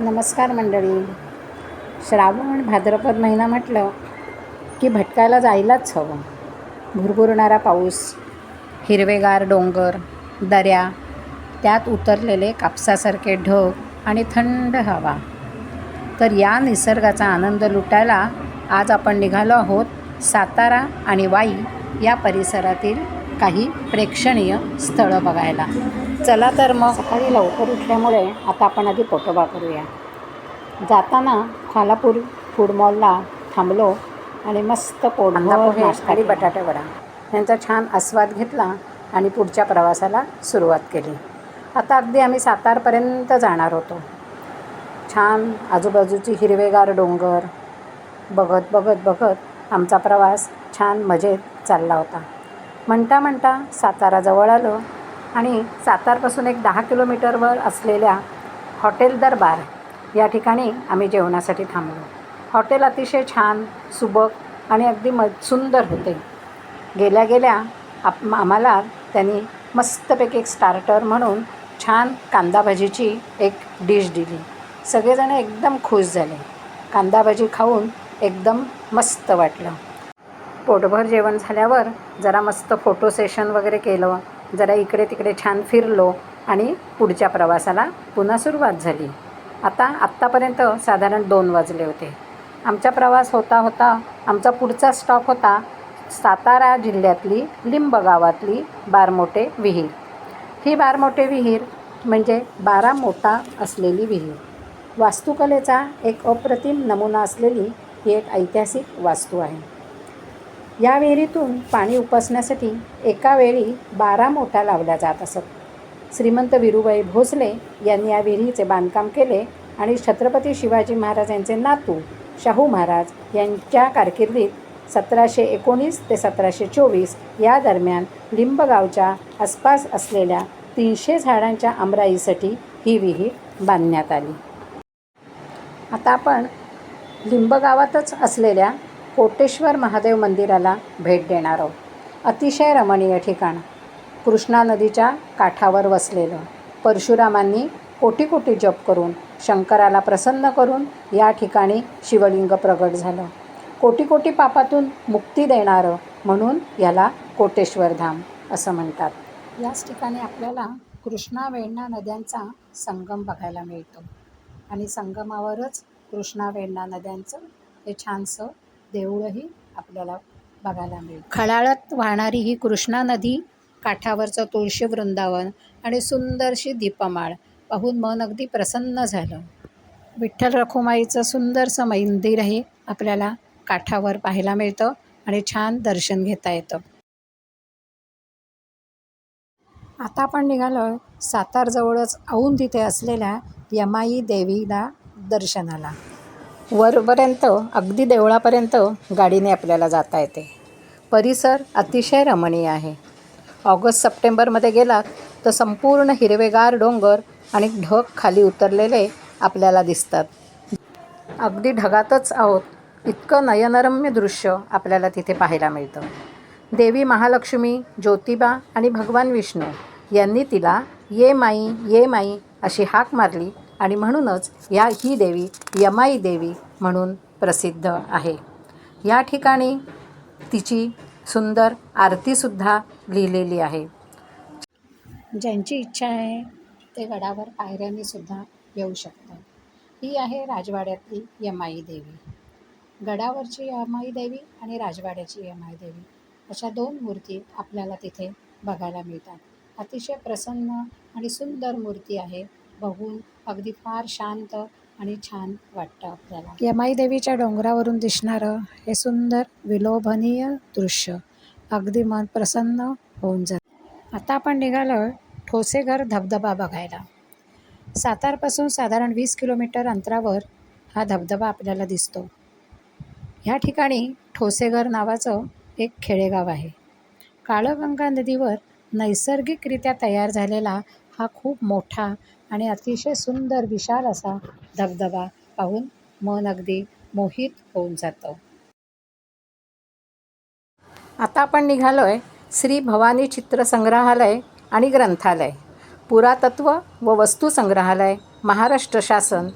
नमस्कार मंडळी. श्रावण भाद्रपद महिना म्हटलं की भटकायला जायलाच हवं. भुरभुरणारा पाऊस हिरवेगार डोंगर दऱ्या त्यात उतरलेले कापसासारखे ढग आणि थंड हवा. तर या निसर्गाचा आनंद लुटायला आज आपण निघालो आहोत सातारा आणि वाई या परिसरातील काही प्रेक्षणीय स्थळं बघायला. चला तर मग. सकाळी लवकर उठल्यामुळे आता आपण आधी पोटोबा करूया. जाताना खालापूर फूड मॉलला थांबलो आणि मस्त नाश्ता आणि बटाटे वडा. यांचा छान आस्वाद घेतला आणि पुढच्या प्रवासाला सुरुवात केली. आता अगदी आम्ही सातारपर्यंत जाणार होतो. छान आजूबाजूची हिरवेगार डोंगर. बघत बघत बघत आमचा प्रवास छान मजेत चालला होता. म्हणता म्हणता सातारा जवळ आलो. आणि सातारपासून एक दहा किलोमीटरवर असलेल्या हॉटेल दरबार या ठिकाणी आम्ही जेवणासाठी थांबलो. हॉटेल अतिशय छान सुबक आणि अगदी म सुंदर होते. गेल्या गेल्या आप आम्हाला त्यांनी मस्तपैकी एक स्टार्टर म्हणून छान कांदा भाजीची एक डिश दिली. सगळेजण एकदम खुश झाले. कांदा भाजी खाऊन एकदम मस्त वाटलं. पोटभर जेवण झाल्यावर जरा मस्त फोटो सेशन वगैरे केलं. जरा इकडे तिकडे छान फिरलो आणि पुढच्या प्रवासाला पुन्हा सुरुवात झाली. आता आत्तापर्यंत साधारण दोन वाजले होते. आमचा प्रवास होता होता आमचा पुढचा स्टॉप होता सातारा जिल्ह्यातली लिंब गावातली बारमोटे विहीर. ही बारमोटे विहीर म्हणजे बारा मोठा असलेली विहीर. वास्तुकलेचा एक अप्रतिम नमुना असलेली ही एक ऐतिहासिक वास्तू आहे. या विहिरीतून पाणी उपसण्यासाठी एका वेळी बारा मोठा लावल्या जात असत. श्रीमंत विरुबाई भोसले यांनी या विहिरीचे बांधकाम केले आणि छत्रपती शिवाजी महाराज यांचे नातू शाहू महाराज यांच्या कारकिर्दीत सतराशे एकोणीस ते सतराशे चोवीस या दरम्यान लिंबगावच्या आसपास असलेल्या तीनशे झाडांच्या आमराईसाठी ही विहीर बांधण्यात आली. आता आपण लिंबगावातच असलेल्या कोटेश्वर महादेव मंदिराला भेट देणार आहोत. अतिशय रमणीय ठिकाण. कृष्णा नदीच्या काठावर वसलेलं. परशुरामांनी कोटी कोटी जप करून शंकराला प्रसन्न करून या ठिकाणी शिवलिंग प्रगट झालं. कोटी कोटी पापातून मुक्ती देणारं म्हणून याला कोटेश्वर धाम असं म्हणतात. याच ठिकाणी आपल्याला कृष्णा वेण्णा नद्यांचा संगम बघायला मिळतो. आणि संगमावरच कृष्णा वेण्णा नद्यांचं हे छानसं देऊळही आपल्याला बघायला मिळतं खळाळत वाहणारी ही कृष्णा नदी काठावरचं तुळशी वृंदावन आणि सुंदरशी दीपमाळ पाहून मन अगदी प्रसन्न झालं. विठ्ठल रखुमाईचं सुंदरसं मंदिरही आपल्याला काठावर पाहायला मिळतं आणि छान दर्शन घेता येतं. आता आपण निघालो सातारजवळच औंध तिथे असलेल्या यमाई देवीला दर्शनाला. वरपर्यंत अगदी देवळापर्यंत गाडीने आपल्याला जाता येते. परिसर अतिशय रमणीय आहे. ऑगस्ट सप्टेंबरमध्ये गेलात तर संपूर्ण हिरवेगार डोंगर आणि ढग खाली उतरलेले आपल्याला दिसतात. अगदी ढगातच आहोत इतकं नयनरम्य दृश्य आपल्याला तिथे पाहायला मिळतं. देवी महालक्ष्मी ज्योतिबा आणि भगवान विष्णू यांनी तिला ये माई ये माई अशी हाक मारली आणि म्हणूनच या ही देवी यमाई देवी म्हणून प्रसिद्ध आहे. या ठिकाणी तिची सुंदर आरतीसुद्धा लिहिलेली आहे. ज्यांची इच्छा आहे ते गडावर पायऱ्याने सुद्धा येऊ शकतात. ही आहे राजवाड्यातली यमाई देवी. गडावरची यमाई देवी आणि राजवाड्याची यमाई देवी अशा दोन मूर्ती आपल्याला तिथे बघायला मिळतात. अतिशय प्रसन्न आणि सुंदर मूर्ती आहे बघून अगदी फार शांत आणि छान वाटतं आपल्याला. यमाई देवीच्या डोंगरावरून दिसणारं हे सुंदर विलोभनीय दृश्य अगदी मन प्रसन्न होऊन जातं. आता आपण निघालो ठोसेघर धबधबा बघायला. सातारपासून साधारण वीस किलोमीटर अंतरावर हा धबधबा आपल्याला दिसतो. ह्या ठिकाणी ठोसेघर नावाचं एक खेडेगाव आहे. काळगंगा नदीवर नैसर्गिकरित्या तयार झालेला हा खूप मोठा आणि अतिशय सुंदर विशाल असा धबधबा पाहून मन अगदी मोहित होऊन जातं. आता आपण निघालो आहे श्री भवानी चित्रसंग्रहालय आणि ग्रंथालय. पुरातत्व व वस्तू संग्रहालय महाराष्ट्र शासन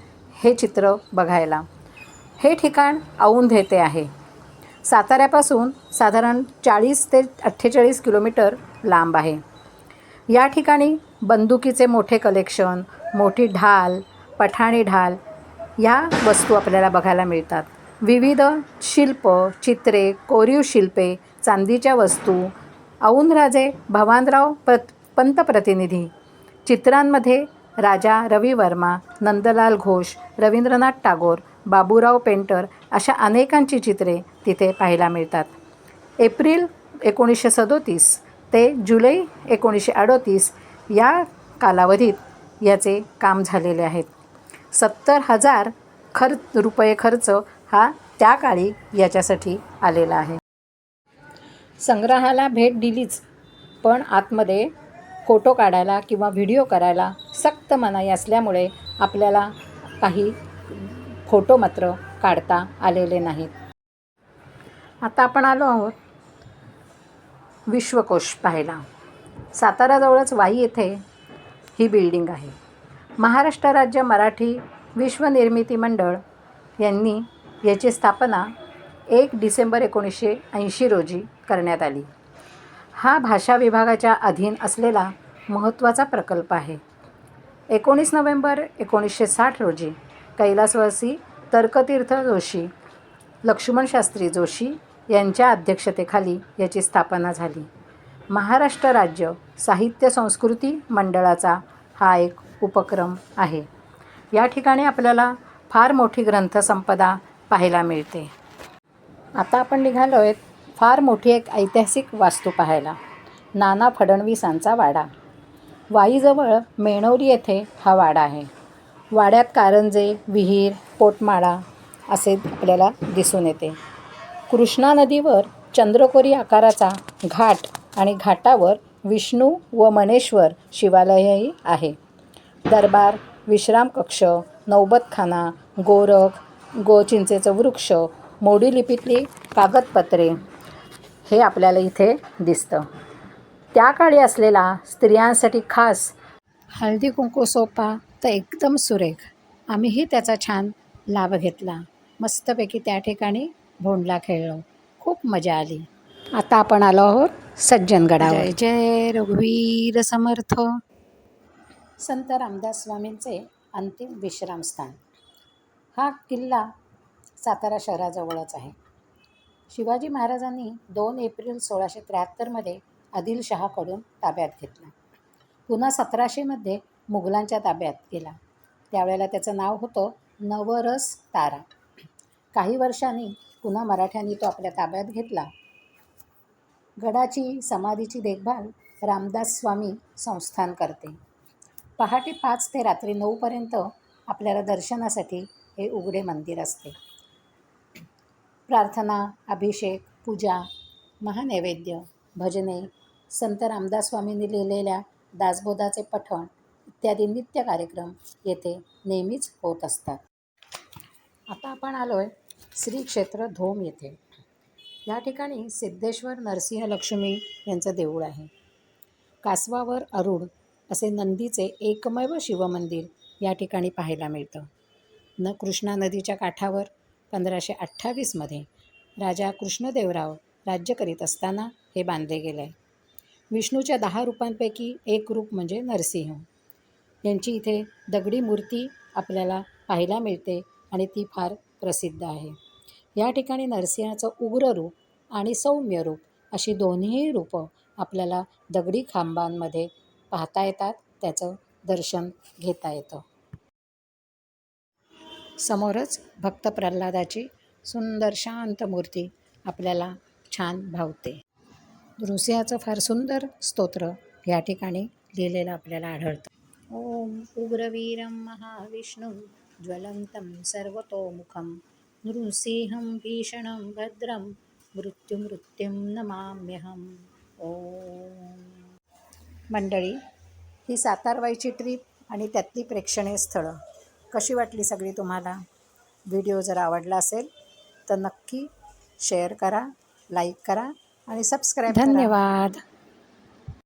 हे चित्र बघायला. हे ठिकाण औंध येथे आहे. साताऱ्यापासून साधारण चाळीस ते अठ्ठेचाळीस किलोमीटर लांब आहे. या ठिकाणी बंदुकीचे मोठे कलेक्शन मोठी ढाल पठाणी ढाल ह्या वस्तू आपल्याला बघायला मिळतात. विविध शिल्प चित्रे कोरीव शिल्पे चांदीच्या वस्तू औंधराजे भवानराव प्र पंतप्रतिनिधी चित्रांमध्ये राजा रवी वर्मा नंदलाल घोष रवींद्रनाथ टागोर बाबूराव पेंटर अशा अनेकांची चित्रे तिथे पाहायला मिळतात. एप्रिल एकोणीसशे सदोतीस ते जुलै एकोणीसशे अडतीस या कालावधीत याचे काम झालेले आहेत. सत्तर हजार खर्च रुपये खर्च हा त्या काळी याच्यासाठी आलेला आहे. संग्रहाला भेट दिलीच पण आतमध्ये फोटो काढायला किंवा व्हिडिओ करायला सक्त मनाई असल्यामुळे आपल्याला काही फोटो मात्र काढता आलेले नाहीत. आता आपण आलो आहोत विश्वकोश पाहायला. साताराजवळच वाई येथे ही बिल्डिंग आहे. महाराष्ट्र राज्य मराठी विश्वनिर्मिती मंडळ यांनी याची स्थापना एक डिसेंबर एकोणीसशे ऐंशी रोजी करण्यात आली. हा भाषा विभागाच्या अधीन असलेला महत्त्वाचा प्रकल्प आहे. एकोणीस नोव्हेंबर एकोणीसशे साठ रोजी कैलासवासी तर्कतीर्थ जोशी लक्ष्मणशास्त्री जोशी यांच्या अध्यक्षतेखाली याची स्थापना झाली. महाराष्ट्र राज्य साहित्य संस्कृती मंडळाचा हा एक उपक्रम आहे. या ठिकाणी आपल्याला फार मोठी ग्रंथसंपदा पाहायला मिळते. आता आपण निघालो आहेत फार मोठी एक ऐतिहासिक वास्तू पाहायला. नाना फडणवीसांचा वाडा. वाईजवळ मेणोरी येथे हा वाडा आहे. वाड्यात कारंजे विहीर पोटमाळा असे आपल्याला दिसून येते. कृष्णा नदीवर चंद्रकोरी आकाराचा घाट आणि घाटावर विष्णू व मनेश्वर शिवालयही आहे. दरबार विश्राम कक्ष नौबतखाना गोरख गोचिंचेचं वृक्ष मोडी लिपीतली कागदपत्रे हे आपल्याला इथे दिसतं. त्या काळी असलेला स्त्रियांसाठी खास हळदी कुंकू सोपा तर एकदम सुरेख. आम्हीही त्याचा छान लाभ घेतला. मस्तपैकी त्या ठिकाणी भोंडला खेळलो. खूप मजा आली. आता आपण आलो आहोत सज्जनगडावर. जय जय रघुवीर समर्थ. संत रामदास स्वामींचे अंतिम विश्रामस्थान हा किल्ला सातारा शहराजवळच आहे. शिवाजी महाराजांनी दोन एप्रिल सोळाशे त्र्याहत्तरमध्ये आदिलशहाकडून ताब्यात घेतला. पुन्हा सतराशेमध्ये मुघलांच्या ताब्यात गेला. त्यावेळेला त्याचं नाव होतं नवरस तारा. काही वर्षांनी पुन्हा मराठ्यांनी तो आपल्या ताब्यात घेतला. गडाची समाधीची देखभाल रामदास स्वामी संस्थान करते. पहाटे पाच ते रात्री नऊपर्यंत आपल्याला दर्शनासाठी हे उघडे मंदिर असते. प्रार्थना अभिषेक पूजा महानैवेद्य भजने संत रामदास स्वामींनी लिहिलेल्या दासबोधाचे पठण इत्यादी नित्य कार्यक्रम येथे नेहमीच होत असतात. आता आपण आलो आहे श्री क्षेत्र धोम येथे. या ठिकाणी सिद्धेश्वर नरसिंह लक्ष्मी यांचं देऊळ आहे. कासवावर अरुड असे नंदीचे एकमेव शिवमंदिर या ठिकाणी पाहायला मिळतं. न कृष्णा नदीच्या काठावर पंधराशे अठ्ठावीसमध्ये राजा कृष्णदेवराव राज्य करीत असताना हे बांधले गेले. आहे विष्णूच्या दहा रूपांपैकी एक रूप म्हणजे नरसिंह. यांची इथे दगडी मूर्ती आपल्याला पाहायला मिळते आणि ती फार प्रसिद्ध आहे. या ठिकाणी नरसिंहाचं उग्र रूप आणि सौम्य रूप अशी दोन्ही रूपं आपल्याला दगडी खांबांमध्ये पाहता येतात त्याचं दर्शन घेता येतं. समोरच भक्त प्रल्हादाची सुंदर शांत मूर्ती आपल्याला छान भावते. नृसिंहाचं फार सुंदर स्तोत्र या ठिकाणी लिहिलेलं आपल्याला आढळतं. ओम उग्रवीरं महाविष्णू ज्वलंतम सर्वतोमुखं नृसिंहं भीषणं भद्रं मृत्युमृत्युं नमाम्यहम्। ओम। मंडळी ही सातारवाईची ट्रीप आणि त्यातली प्रेक्षणीय स्थळं कशी वाटली सगळी तुम्हाला? व्हिडिओ जर आवडला असेल तर नक्की शेअर करा लाईक करा आणि सबस्क्राईब धन्यवाद.